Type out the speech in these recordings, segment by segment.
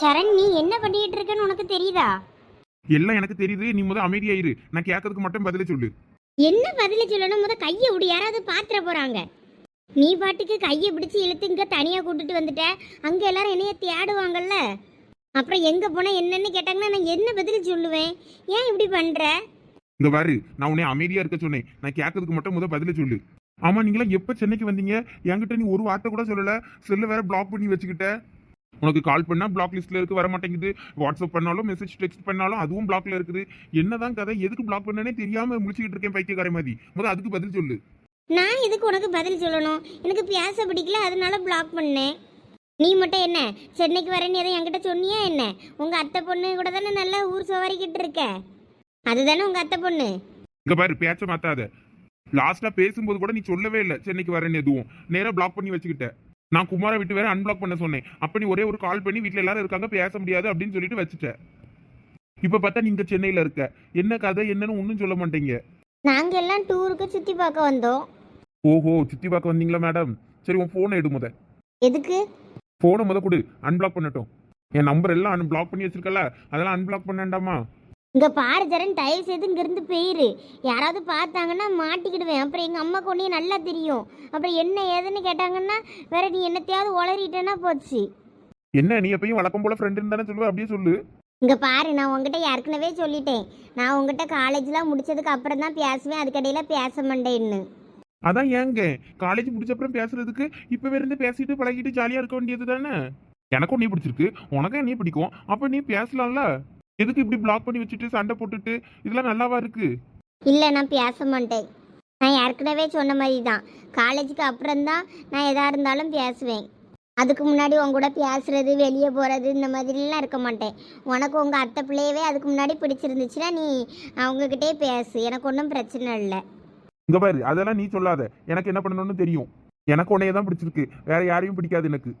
சரண் நீ என்ன பண்ணிட்டு இருக்கன்னு உனக்கு தெரியுதா? எல்லாம் எனக்கு தெரியுது. நீ முத அமைதியாயிரு. நான் கேட்கறதுக்கு மட்டும் பதில சொல்லு. என்ன பதில சொல்லணும்? முத கையை விடு. யாராவது பாத்திர போறாங்க. நீ பாட்டுக்கு கையை பிடிச்சு இழுத்து இங்க தனியா கூட்டிட்டு வந்துட்ட. அங்க எல்லாரும் என்னைய தேடுவாங்கல்ல. அப்புறம் எங்க போனா என்னன்னு கேட்டாங்கன்னா நான் என்ன பதில் சொல்லுவேன்? ஏன் இப்படி பண்ற? இங்க பாரு நான் உன்னை அமைதியா இருக்க சொன்னேன். நான் கேட்கறதுக்கு மட்டும் முத பதில சொல்லு. ஆமா நீங்களா எப்ப சென்னைக்கு வந்தீங்க? என்கிட்ட நீ ஒரு வார்த்தை கூட சொல்லல. செல்ல வேற பிளாக் பண்ணி வச்சுக்கிட்ட. உனக்கு கால் பண்ணா பிளாக் லிஸ்ட்ல இருக்கு வர மாட்டேங்குது வாட்ஸ்அப் பண்ணாலும் மெசேஜ் டெக்ஸ்ட் பண்ணாலும் அதுவும் பிளாக்ல இருக்குது. என்னதான் கதை எதுக்கு பிளாக் பண்ணனே தெரியாம முடிச்சுக்கிட்டு இருக்கேன் பைத்தியக்கார மாதிரி. முத அதுக்கு பதில் சொல்லு. நான் எதுக்கு உனக்கு பதில் சொல்லணும்? எனக்கு பேச பிடிக்கல அதனால பிளாக் பண்ணேன். நீ மட்டும் என்ன? சென்னைக்கு வரேன்னு எதை என்கிட்ட சொன்னியா என்ன? உங்க அத்தை பொண்ணு கூட தானே நல்லா ஊர் சவாரிக்கிட்டு இருக்க? அதுதானே உங்க அத்தை பொண்ணு. இங்க பாரு பேச்ச மாத்தாத. லாஸ்டா பேசும்போது கூட நீ சொல்லவே இல்லை சென்னைக்கு வரேன்னு எதுவும். நேரா பிளாக் பண்ணி வச்சுக்கிட்ட. நான் குமாரை விட்டு வேற அன்பிளாக் பண்ண சொன்னேன். அப்ப நீ ஒரே ஒரு கால் பண்ணி வீட்ல எல்லாரும் இருக்காங்க பேச முடியாது அப்படின்னு சொல்லிட்டு வச்சுட்ட. இப்ப பார்த்தா நீங்க சென்னையில இருக்க. என்ன கதை என்னன்னு ஒன்றும் சொல்ல மாட்டீங்க. நாங்க எல்லாம் டூருக்கு சுத்தி பார்க்க வந்தோம். ஓஹோ சுத்தி பார்க்க வந்தீங்களா மேடம் சரி உன் போனை எடு முத. எதுக்கு? போனை முத கொடு அன்பிளாக் பண்ணட்டும். என் நம்பர் எல்லாம் அன்பிளாக் பண்ணி வச்சிருக்கல அதெல்லாம் அன்பிளாக் பண்ணாண்டாமா இங்க பாரு ஜரன் தயவு செய்து இங்க இருந்து போயிரு. யாராவது பார்த்தாங்கன்னா மாட்டிக்கிடுவேன். அப்புறம் எங்க அம்மா கொண்டே நல்லா தெரியும். அப்புறம் என்ன ஏதுன்னு கேட்டாங்கன்னா வேற நீ என்னத்தையாவது உளறிட்டேன்னா போச்சு. என்ன நீ எப்பயும் வழக்கம் போல ஃப்ரெண்டுன்னு தானே சொல்லுவ? அப்படியே சொல்லு. இங்க பாரு நான் உங்ககிட்ட ஏற்கனவே சொல்லிட்டேன். நான் உங்ககிட்ட காலேஜ்லாம் முடிச்சதுக்கு அப்புறம் தான் பேசுவேன். அதுக்கடையில பேச மாட்டேன்னு. அதான் ஏங்க காலேஜ் முடிச்ச அப்புறம் பேசுறதுக்கு இப்ப இருந்து பேசிட்டு பழகிட்டு ஜாலியா இருக்க வேண்டியது தானே எனக்கும் நீ பிடிச்சிருக்கு. உனக்கும் நீ பிடிக்கும். அப்ப நீ பேசலாம்ல? எதுக்கு இப்படி பிளாக் பண்ணி வச்சுட்டு சண்டை போட்டுட்டு? இதெல்லாம் நல்லாவா இருக்கு? இல்லை நான் பேச மாட்டேன். நான் ஏற்கனவே சொன்ன மாதிரி தான். காலேஜுக்கு அப்புறம் தான் நான் எதா இருந்தாலும் பேசுவேன். அதுக்கு முன்னாடி உன் கூட பேசுறது வெளியே போகிறது இந்த மாதிரிலாம் இருக்க மாட்டேன். உனக்கு உங்கள் அத்தை பிள்ளையவே அதுக்கு முன்னாடி பிடிச்சிருந்துச்சுன்னா நீ அவங்கக்கிட்டே பேசு. எனக்கு ஒன்றும் பிரச்சனை இல்லை. இங்க பாரு அதெல்லாம் நீ சொல்லாத. எனக்கு என்ன பண்ணணும்னு தெரியும். எனக்கு உன்னைய தான் பிடிச்சிருக்கு. வேற யாரையும் பிடிக்காது எனக்கு.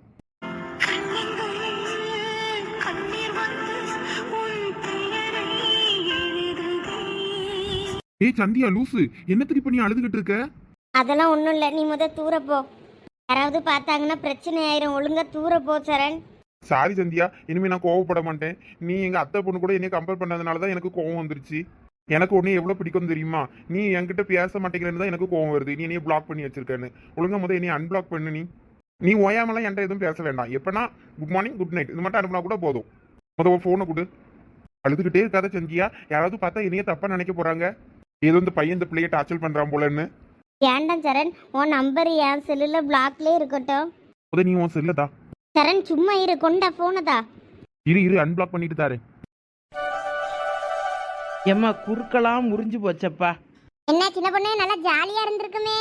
ஏய் சந்தியா லூசு என்னத்துக்கு இப்ப நீ அழுதுகிட்டு இருக்க? அதெல்லாம் ஒன்றும் இல்லை. நீ முத தூர போ. யாராவது பார்த்தாங்கன்னா பிரச்சனை ஆயிரும். ஒழுங்கா தூர போ சரண். சாரி சந்தியா. இனிமே நான் கோவப்பட மாட்டேன். நீ எங்க அத்தை பொண்ணு கூட என்னைய கம்பேர் பண்ணதுனால தான் எனக்கு கோவம் வந்துருச்சு. எனக்கு உன்னை எவ்வளவு பிடிக்கும் தெரியுமா? நீ என்கிட்ட பேச மாட்டேங்கிறன்னு தான் எனக்கு கோவம் வருது. நீ என்னைய பிளாக் பண்ணி வச்சிருக்கேன்னு. ஒழுங்கா முதல் என்னைய அன்பிளாக் பண்ணு நீ. நீ ஓயாமலாம் என்கிட்ட எதுவும் பேச வேண்டாம். எப்பனா குட் மார்னிங் குட் நைட் இது மட்டும் அனுப்புனா கூட போதும். முதல் ஃபோனை கொடு. அழுதுகிட்டே இருக்காத சந்தியா. யாராவது பார்த்தா என்னைய தப்பா நினைக்க போறாங்க? ஏதோ இந்த பையன் இந்த பிள்ளைய டார்ச்சர் பண்றான் போலன்னு. வேண்டாம் சரண்? உன் நம்பர் என் செல்லில் பிளாக்லேயே இருக்கட்டும். முத நீ உன் செல்லதா சரண் சும்மா இரு. கொண்டா ஃபோனதா இரு இரு. அன்பிளாக் பண்ணிட்டு தாரு. எம்மா குறுக்கலாம் முறிஞ்சு போச்சப்பா. என்ன சின்ன பொண்ணு? நல்லா ஜாலியாக இருந்திருக்குமே.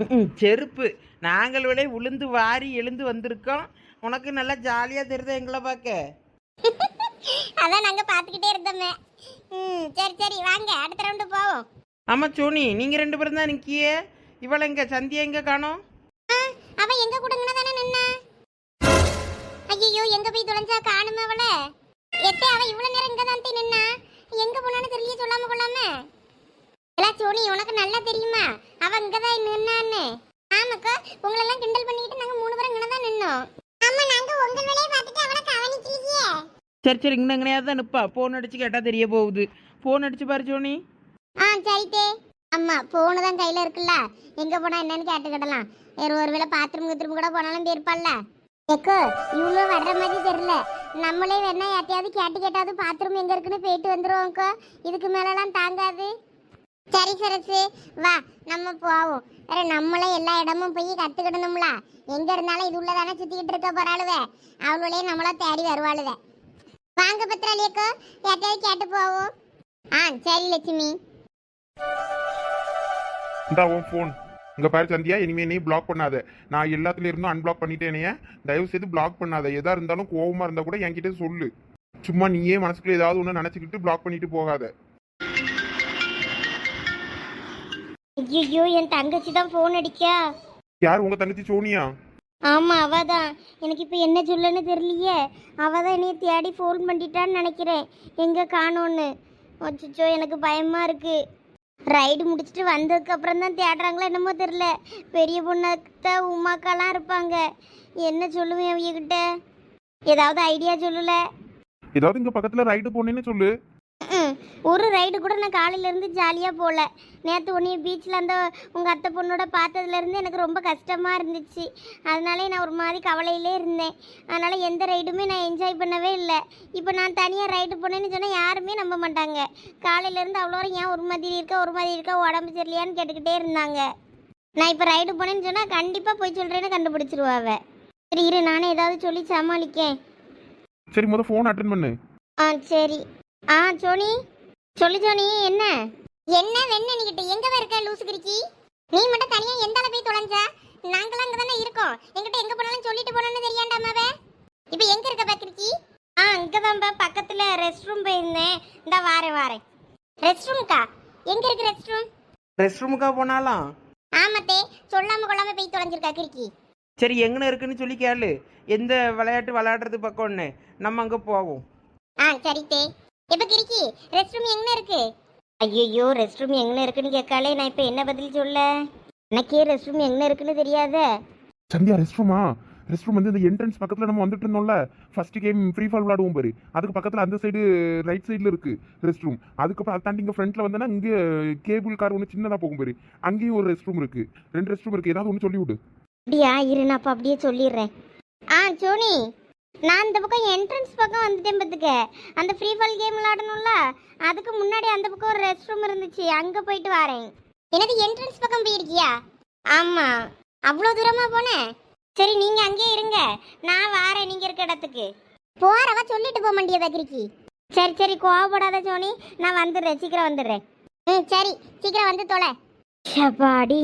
ம்ம், செருப்பு. நாங்கள் விலை உளுந்து வாரி எழுந்து வந்திருக்கோம். உனக்கு நல்லா ஜாலியாக தெரியுதா எங்களை பார்க்க? அதான் நாங்க பாத்துக்கிட்டே இருந்தோமே. ம் சரி சரி வாங்க அடுத்த ரவுண்டு போவோம். ஆமாம் சோனி நீங்கள் ரெண்டு பேரும் தான் நிற்கிய இவளை எங்க சந்தியா எங்க காணோம்? அவ எங்க கூடங்கன தானே நின்னா? ஐயோ எங்க போய் தொலைஞ்சா காணுமே அவள? எத்தே அவ இவ்வளவு நேரம் இங்க தான் நின்னா? எங்க போனான்னு தெரியல சொல்லாம கொள்ளாம? எல்லாம் சோனி உனக்கு நல்லா தெரியுமா? அவ இங்க தான் நின்னான்னு. ஆமாக்கா உங்களெல்லாம் கிண்டல் பண்ணிக்கிட்டு நாங்க மூணு பேரும் இங்க தான் நின்னோம். ஆமா நாங்க உங்க வேலையை பார்த்துட்டு அவளை கவனிக்கலையே. சரி சரி இங்கே எங்கனையாவது தான் நிற்பா ஃபோன் அடிச்சு கேட்டால் தெரிய போகுது. ஃபோன் அடிச்சு பாரு சோனி. ஆ சரிட்டே அம்மா ஃபோனு தான் கையில் இருக்குல்ல? எங்கே போனால் என்னன்னு கேட்டுக்கிடலாம் வேறு ஒரு வேளை பாத்ரூம் கத்திரும் கூட போனாலும் போயிருப்பாள்ல? எக்கோ இவ்வளோ வர்ற மாதிரி தெரியல. நம்மளே வேணா யார்ட்டையாவது கேட்டு கேட்டாவது பாத்ரூம் எங்கே இருக்குன்னு போயிட்டு வந்துருவோம்க்கோ இதுக்கு மேலெல்லாம் தாங்காது. சரி சரசு வா நம்ம போவோம். வேற நம்மளே எல்லா இடமும் போய் கற்றுக்கிடணும்ல எங்கே இருந்தாலும் இது உள்ளதானே சுற்றிக்கிட்டு இருக்க போகிறாளுவே அவளுடைய நம்மளா தேடி வருவாளுவே. வாங்க பத்திராளியக்கோ யார்ட்டையாவது கேட்டு போவோம். ஆ சரி லட்சுமி. இந்தா உன் ஃபோன் இங்க பாரு சந்தியா இனிமே நீ பிளாக் பண்ணாத. நான் எல்லாத்துல இருந்தும் அன்பிளாக் பண்ணிட்டேனே. தயவு செய்து பிளாக் பண்ணாத. எதா இருந்தாலும் கோவமா இருந்தா கூட என்கிட்ட சொல்லு. சும்மா நீயே மனசுக்குள்ள ஏதாவது ஒன்று நினச்சிக்கிட்டு பிளாக் பண்ணிட்டு போகாத. ஐயோ என் தங்கச்சி தான் ஃபோன் அடிக்கா. யார் உங்க தங்கச்சி சோனியா? ஆமாம் அவ தான் எனக்கு இப்போ என்ன சொல்லன்னு தெரியலையே. அவ தான் என்னைய தேடி ஃபோன் பண்ணிட்டான்னு நினைக்கிறேன். எங்கே காணோன்னு? அச்சோ எனக்கு பயமாக இருக்குது ரைடு முடிச்சுட்டு வந்ததுக்கப்புறம் தான் தேடுறாங்களா என்னமோ தெரில பெரிய பொண்ணாத்த உமாக்காலாம் இருப்பாங்க. என்ன சொல்லுவேன் அவங்க கிட்ட ஏதாவது ஐடியா சொல்லலை? ஏதாவது இங்கே பக்கத்தில் ரைடு போனேன்னு சொல்லு. ஒரு ரைடு கூட நான் காலையில இருந்து ஜாலியாக போகல நேற்று உன்னைய பீச்சில் அந்த உங்கள் அத்தை பொண்ணோட பார்த்ததுலேருந்து எனக்கு ரொம்ப கஷ்டமாக இருந்துச்சு. அதனாலே நான் ஒரு மாதிரி கவலையிலே இருந்தேன். அதனால் எந்த ரைடுமே நான் என்ஜாய் பண்ணவே இல்லை. இப்போ நான் தனியாக ரைடு போனேன்னு சொன்னால் யாருமே நம்ப மாட்டாங்க. காலையிலேருந்து அவ்வளோ ஏன் ஒரு மாதிரி இருக்க ஒரு மாதிரி இருக்க உடம்பு சரியில்லையான்னு கேட்டுக்கிட்டே இருந்தாங்க. நான் இப்போ ரைடு போனேன்னு சொன்னால் கண்டிப்பாக போய் சொல்கிறேன்னு கண்டுபிடிச்சிருவாவ சரி இரு நானே ஏதாவது சொல்லி சமாளிக்கேன். சரி முத ஃபோன் அட்டன் பண்ணு. ஆ சரி. ஆ சோனி சொல்லு சோனி என்ன? என்ன வெண்ண நீக்கிட்ட எங்க இருக்க லூசு கிரிக்கி நீ மட்டும் தனியா எந்த அளவு போய் தொலைஞ்ச? நாங்களும் அங்க தானே இருக்கோம். எங்கிட்ட எங்க போனாலும் சொல்லிட்டு போனோம்னு தெரியாண்டாமாவே இப்போ எங்க இருக்க பக்கிரிக்கி ஆ இங்க தான் பக்கத்துல ரெஸ்ட் ரூம் போயிருந்தேன். இந்த வாரேன் வாரேன். ரெஸ்ட் ரூம்க்கா எங்க இருக்கு ரெஸ்ட் ரூம் ரெஸ்ட் ரூமுக்கா போனாலும் ஆமாத்தே சொல்லாம கொள்ளாம போய் தொலைஞ்சிருக்கா கிரிக்கி சரி எங்கன இருக்குன்னு சொல்லி கேளு. எந்த விளையாட்டு விளையாடுறது பக்கம்னு. நம்ம அங்கே போவோம். ஆ சரி தே இப்போ கிரிக்கி ரெஸ்ட் ரூம் எங்க இருக்கு? ஐயோ ரெஸ்ட் ரூம் எங்க இருக்குன்னு கேட்காலே நான் இப்போ என்ன பதில் சொல்ல? எனக்கே ரெஸ்ட் ரூம் எங்க இருக்குன்னு தெரியாதே? சந்தியா ரெஸ்ட் ரூமா ரெஸ்ட் ரூம் வந்து இந்த என்ட்ரன்ஸ் பக்கத்துல நம்ம வந்துட்டு இருந்தோம்ல? ஃபர்ஸ்ட் கேம் ஃப்ரீ ஃபால் விளாடுவோம் பாரு. அதுக்கு பக்கத்துல அந்த சைடு ரைட் சைடுல இருக்கு ரெஸ்ட் ரூம் அதுக்கப்புறம் அதை தாண்டி இங்க ஃப்ரண்ட்ல வந்தனா இங்க கேபிள் கார் ஒன்று சின்னதா போகும் பாரு. அங்கேயும் ஒரு ரெஸ்ட் ரூம் இருக்கு. ரெண்டு ரெஸ்ட் ரூம் இருக்கு. ஏதாவது ஒன்று சொல்லி விடு அப்படியா? இரு நான் அப்போ அப்படியே சொல்லிடுறேன். ஆ சோனி. நான் இந்த பக்கம் என்ட்ரன்ஸ் பக்கம் வந்துட்டேன் பார்த்துக்க. அந்த ஃப்ரீ ஃபால் கேம் விளாடணும்ல அதுக்கு முன்னாடி அந்த பக்கம் ஒரு ரெஸ்ட் ரூம் இருந்துச்சு. அங்கே போயிட்டு வரேன். எனக்கு என்ட்ரன்ஸ் பக்கம் போயிருக்கியா? ஆமாம் அவ்வளோ தூரமாக போனேன் சரி நீங்கள் அங்கேயே இருங்க. நான் வாரேன் நீங்கள் இருக்க இடத்துக்கு. போகிறவ சொல்லிட்டு போக மாட்டியதா கிரிக்கி சரி சரி கோவப்படாத சோனி. நான் வந்துடுறேன். சீக்கிரம் வந்துடுறேன். ம் சரி. சீக்கிரம் வந்து தொலை. சபாடி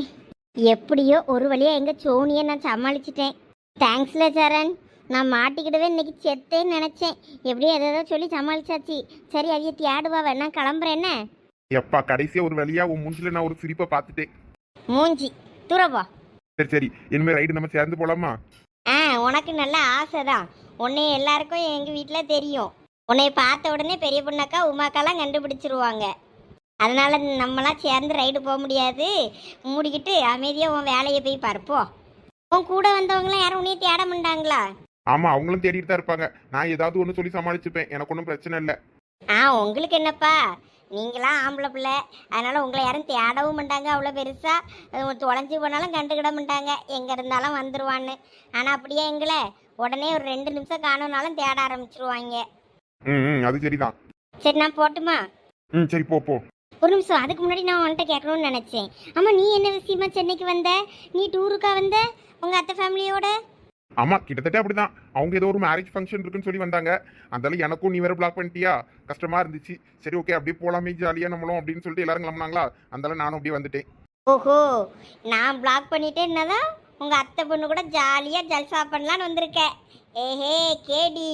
எப்படியோ ஒரு வழியாக எங்கள் சோனியை நான் சமாளிச்சிட்டேன். தேங்க்ஸ்ல சரண். நான் மாட்டிக்கிடவே இன்னைக்கு செத்தேன்னு நினைச்சேன். எப்படியோ எதோ சொல்லி சமாளிச்சாச்சு. சரி அவைய தேடுவா நான் கிளம்புறேன் என்ன? எப்பா கடைசியா ஒரு வழியா உன் மூஞ்சில நான் ஒரு சிரிப்பை பார்த்துட்டேன். மூஞ்சி தூரப்பா சரி சரி இனிமே ரைடு நம்ம சேர்ந்து போலாமா? ஆ உனக்கு நல்ல ஆசை தான் உன்னை எல்லாருக்கும் எங்கள் வீட்டில் தெரியும். உன்னை பார்த்த உடனே பெரிய பொண்ணாக்கா உமாக்கெல்லாம் கண்டுபிடிச்சிருவாங்க. அதனால நம்மளாம் சேர்ந்து ரைடு போக முடியாது. மூடிக்கிட்டு அமைதியாக உன் வேலையை போய் பார்ப்போ உன் கூட வந்தவங்களாம் யாரும் உன்னைய தேட மாட்டாங்களா? ஆமா அவங்களும் தேடிட்டு தான் இருப்பாங்க. நான் ஏதாவது ஒன்று சொல்லி சமாளிச்சுப்பேன். எனக்கு ஒன்றும் பிரச்சனை இல்லை. ஆ உங்களுக்கு என்னப்பா? நீங்களாம் ஆம்பளை பிள்ளை. அதனால உங்களை யாரும் தேடவும் மாட்டாங்க அவ்வளோ பெருசா. அஹ் தொலைஞ்சு போனாலும் கண்டுக்கிட மாட்டாங்க. எங்கே இருந்தாலும் வந்துருவான்னு. ஆனால் அப்படியே எங்களை உடனே ஒரு ரெண்டு நிமிஷம் காணுனாலும் தேட ஆரம்பிச்சிருவாங்க. ம் அது சரிதான். சரி நான் போட்டுமா? ம் சரி போ போ. ஒரு நிமிஷம். அதுக்கு முன்னாடி நான் உன்கிட்ட கேட்கணும்னு நினச்சேன். ஆமாம் நீ என்ன விஷயமா சென்னைக்கு வந்த? நீ டூருக்கா வந்த? ஆமா கிட்டத்தட்ட அப்படிதான். அவங்க ஏதோ ஒரு மேரேஜ் ஃபங்க்ஷன் இருக்குன்னு சொல்லி வந்தாங்க. அதனால எனக்கும் நீ வேற பிளாக் பண்ணிட்டியா? கஷ்டமா இருந்துச்சு. சரி ஓகே அப்படியே போலாமே ஜாலியா நம்மளும் அப்படின்னு சொல்லிட்டு எல்லாரும் கிளம்புனாங்களா? அதனால நானும் அப்படியே வந்துட்டேன். ஓஹோ நான் பிளாக் பண்ணிட்டேன் என்னதான் உங்கள் அத்தை பொண்ணு கூட ஜாலியாக ஜல்சா பண்ணலான்னு வந்திருக்கேன் ஏஹே கேடி.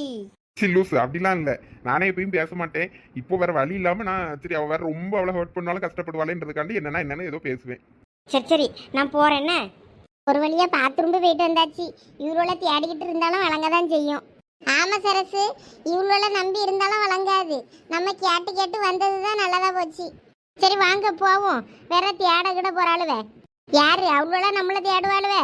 சரி லூசு அப்படிலாம் இல்லை. நானே எப்பயும் பேச மாட்டேன். இப்போ வேற வழி இல்லாம நான் சரி அவ வேற ரொம்ப அவளை ஹர்ட் பண்ணாலும் கஷ்டப்படுவாளேன்றதுக்காண்டி என்னன்னா என்னன்னு ஏதோ பேசுவேன். சரி சரி நான் என்ன? ஒரு வழியா பாத்ரூம் போயிட்டு வந்தாச்சு. இவரோட தேடிக்கிட்டு இருந்தாலும் வழங்க தான் செய்யும். ஆமா சரசு. இவளோட நம்பி இருந்தாலும் வழங்காது. நம்ம கேட்டு கேட்டு வந்தது தான் நல்லதா போச்சு. சரி வாங்க போவோம். வேற தேட கூட போறாளுவே. யாரு? அவளோட நம்மள தேடுவாளுவே.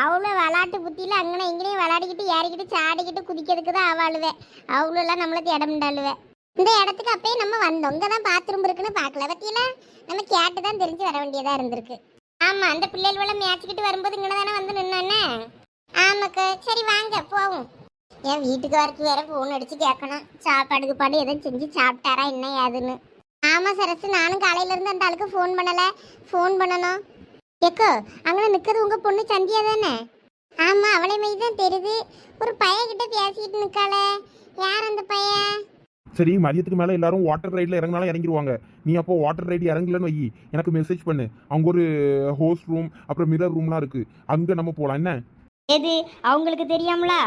அவ்வளோ விளாட்டு புத்தியில அங்கனே இங்கனையும் விளாடிக்கிட்டு ஏறிக்கிட்டு சாடிக்கிட்டு குதிக்கிறதுக்கு தான் ஆவாளுவே. அவ்வளோலாம் நம்மள தேட முடியாளுவே இந்த இடத்துக்கு அப்பயே நம்ம வந்தோம். இங்கே தான் பாத்ரூம் இருக்குன்னு பார்க்கல. பத்தியில நம்ம கேட்டு தான் தெரிஞ்சு வர வேண்டியதாக இருந்திருக்கு. ஆமா அந்த பிள்ளைகளோட மேய்ச்சிக்கிட்டு வரும்போது இங்கே தானே வந்து நின்னானே ஆமாக்கா சரி வாங்க போவோம். என் வீட்டுக்காருக்கு வேற ஃபோன் அடிச்சு கேட்கணும் சாப்பாடுக்கு பாடு எதுவும் செஞ்சு சாப்பிட்டாரா என்ன ஏதுன்னு. ஆமா சரசு நானும் காலையில இருந்து அந்த ஆளுக்கு ஃபோன் பண்ணல. ஃபோன் பண்ணணும். எக்கோ அங்கே நிற்கிறது உங்க பொண்ணு சந்தியா தானே? ஆமா அவளை மாரி தான் தெரியுது. ஒரு பையன் கிட்ட பேசிக்கிட்டு நிற்காளே யார் அந்த பையன்? சரி மதியத்துக்கு மேலே எல்லாரும் வாட்டர் ரைடில் இறங்கினாலும் இறங்கிடுவாங்க நீ அப்போ வாட்டர் ரைடு இறங்கலன்னு வை. எனக்கு மெசேஜ் பண்ணு. அவங்க ஒரு ஹோஸ்ட் ரூம் அப்புறம் மிரர் ரூம்லாம் இருக்கு. அங்கே நம்ம போகலாம் என்ன? எது? அவங்களுக்கு தெரியாமலா?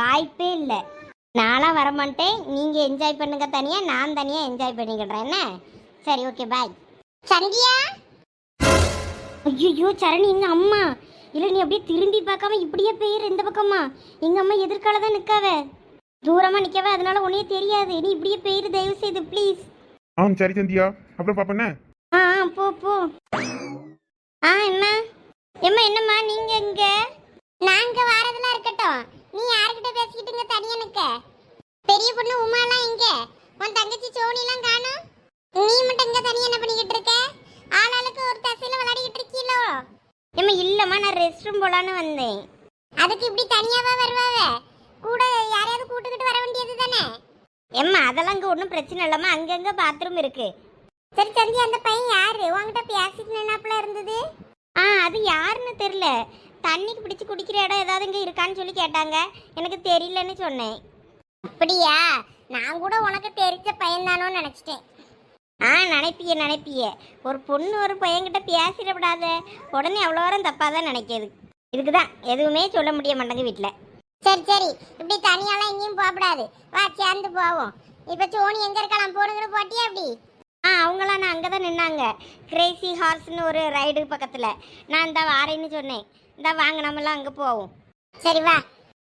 வாய்ப்பே இல்லை. நான்லாம் வரமாட்டேன். நீங்கள் என்ஜாய் பண்ணுங்க தனியாக நான் தனியாக என்ஜாய் பண்ணிக்கிடுறேன் என்ன? சரி ஓகே பாய் சந்தியா ஐயோ சரணி எங்கள் அம்மா? இல்லை நீ அப்படியே திரும்பி பார்க்காம இப்படியே போயிரு இந்த பக்கமா. எங்கள் அம்மா எதிர்கால தான் நிற்காவே தூரமாக நிற்கவே அதனால உனே தெரியாது. நீ இப்படியே போயிரு தயவு செய்து ப்ளீஸ் ஆ சரி சந்தியா. அப்புறம் பாப்பண்ணே ஆ ஆ, போ போ. ஆ என்ன? எம்மா என்னம்மா நீங்க இங்க? நாங்க வாரதெல்லாம் இருக்கட்டும். நீ யார்கிட்ட பேசிக்கிட்டு இங்க தனியா நிக்க பெரிய பொண்ணு உமாலாம் எங்க? உன் தங்கச்சி சோனிலாம் காணோம்? நீ மட்டும் இங்க தனியா என்ன பண்ணிக்கிட்டு இருக்க? ஆளாளுக்கு ஒரு தசையில விளையாடிக்கிட்டு இருக்கீங்களோ ஏம்மா இல்லம்மா நான் ரெஸ்ட் ரூம் போலான்னு வந்தேன். அதுக்கு இப்படி தனியாவா வருவாவ? கூட யாரையாவது கூட்டுக்கிட்டு வர வேண்டியது தானே? ஏம்மா அதெல்லாம் இங்கே ஒன்றும் பிரச்சனை இல்லாமல் அங்கங்கே பாத்ரூம் இருக்கு? சரி சந்தி அந்த பையன் யாரு? உங்ககிட்ட பேசிட்டு நின்னாப்புல இருந்தது? ஆ அது யாருன்னு தெரியல. தண்ணிக்கு பிடிச்சி குடிக்கிற இடம் ஏதாவது இங்கே இருக்கான்னு சொல்லி கேட்டாங்க. எனக்கு தெரியலன்னு சொன்னேன். அப்படியா? நான் கூட உனக்கு தெரிஞ்ச பையன்தானோன்னு நினச்சிட்டேன். ஆ நினைப்பிய நினைப்பிய. ஒரு பொண்ணு ஒரு பையன்கிட்ட பேசிடப்படாத உடனே அவ்வளோ வரம் தப்பாக தான் நினைக்கிது. இதுக்கு தான் எதுவுமே சொல்ல முடிய மாட்டேங்க வீட்டில் சரி சரி. இப்படி தனியாலாம் எங்கேயும் போகக்கூடாது. வா சேர்ந்து போவோம். இப்போ சோனி எங்கே இருக்கலாம் போடுங்கன்னு போட்டியா அப்படி ஆ அவங்களாம் நான் அங்கே தான் நின்னாங்க கிரேசி ஹார்ஸ்னு ஒரு ரைடு பக்கத்தில். நான் இந்த வாரேன்னு சொன்னேன். இந்த வாங்க நம்மலாம் அங்கே போவோம். சரி வா.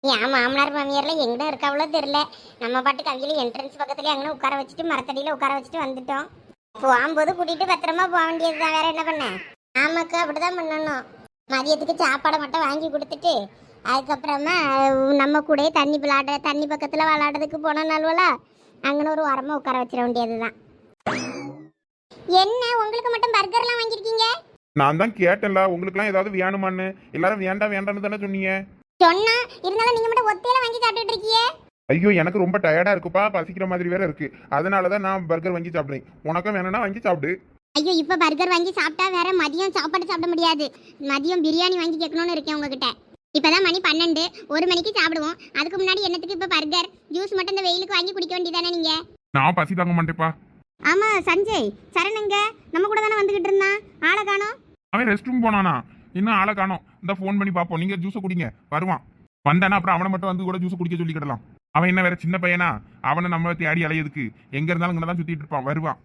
என் மாமனார் மாமியார்லாம் எங்கே இருக்காவளோ தெரில நம்ம பாட்டு கவியில என்ட்ரன்ஸ் பக்கத்துலேயே அங்கே உட்கார வச்சுட்டு மரத்தடியில் உட்கார வச்சுட்டு வந்துட்டோம். போகும்போது கூட்டிகிட்டு பத்திரமா போக வேண்டியது தான் வேற என்ன பண்ண? ஆமாக்கா அப்படிதான் பண்ணணும். மதியத்துக்கு சாப்பாடை மட்டும் வாங்கி கொடுத்துட்டு அதுக்கப்புறமா நம்ம கூடயே தண்ணி விளாட தண்ணி பக்கத்தில் விளாடுறதுக்கு போனோம்னாலுவல அங்கன ஒரு உரமா உட்கார வச்சிட வேண்டியது தான் என்ன உங்களுக்கு மட்டும் பர்கர்லாம் வாங்கியிருக்கீங்க? நான் தான் கேட்டேன்ல உங்களுக்குலாம் ஏதாவது வேணுமான்னு? எல்லாரும் வேண்டாம் வேண்டாம்னு தானே சொன்னீங்க? சொன்னா இருந்தாலும் நீங்க மட்டும் ஒத்தையில வாங்கி சாப்பிட்டுட்டு இருக்கீங்க? ஐயோ எனக்கு ரொம்ப டயர்டா இருக்குப்பா பசிக்கிற மாதிரி வேற இருக்கு. அதனால தான் நான் பர்கர் வாங்கி சாப்பிடுறேன். உனக்கும் வேணும்னா வாங்கி சாப்பிடு. ஐயோ இப்போ பர்கர் வாங்கி சாப்பிட்டா வேற மதியம் சாப்பாடு சாப்பிட முடியாது. மதியம் பிரியாணி வாங்கி கேட்கணும்னு இருக்கேன் உங்ககிட்ட. இப்பதான் மணி பன்னெண்டு. ஒரு மணிக்கு சாப்பிடுவோம். அதுக்கு முன்னாடி என்னத்துக்கு இப்போ பர்கர்? ஜூஸ் மட்டும் இந்த வெயிலுக்கு வாங்கி குடிக்க வேண்டியதானே நீங்க? நான் பசி தாங்க மாட்டேப்பா ஆமா சஞ்சய் சரணங்க நம்ம கூட தானே வந்துகிட்டு இருந்தான். ஆளை காணோம். அவன் ரெஸ்ட் ரூம் போனானா? இன்னும் ஆளை காணோம். இந்த ஃபோன் பண்ணி பார்ப்போம். நீங்க ஜூஸை குடிங்க. வருவான். வந்தானா அப்புறம் அவனை மட்டும் வந்து கூட ஜூஸ் குடிக்க சொல்லிக்கிடலாம். அவன் என்ன வேற சின்ன பையனா? அவனை நம்ம தேடி அலையதுக்கு எங்க இருந்தாலும் இங்கே தான் சுத்திட்டு இருப்பான். வருவான்.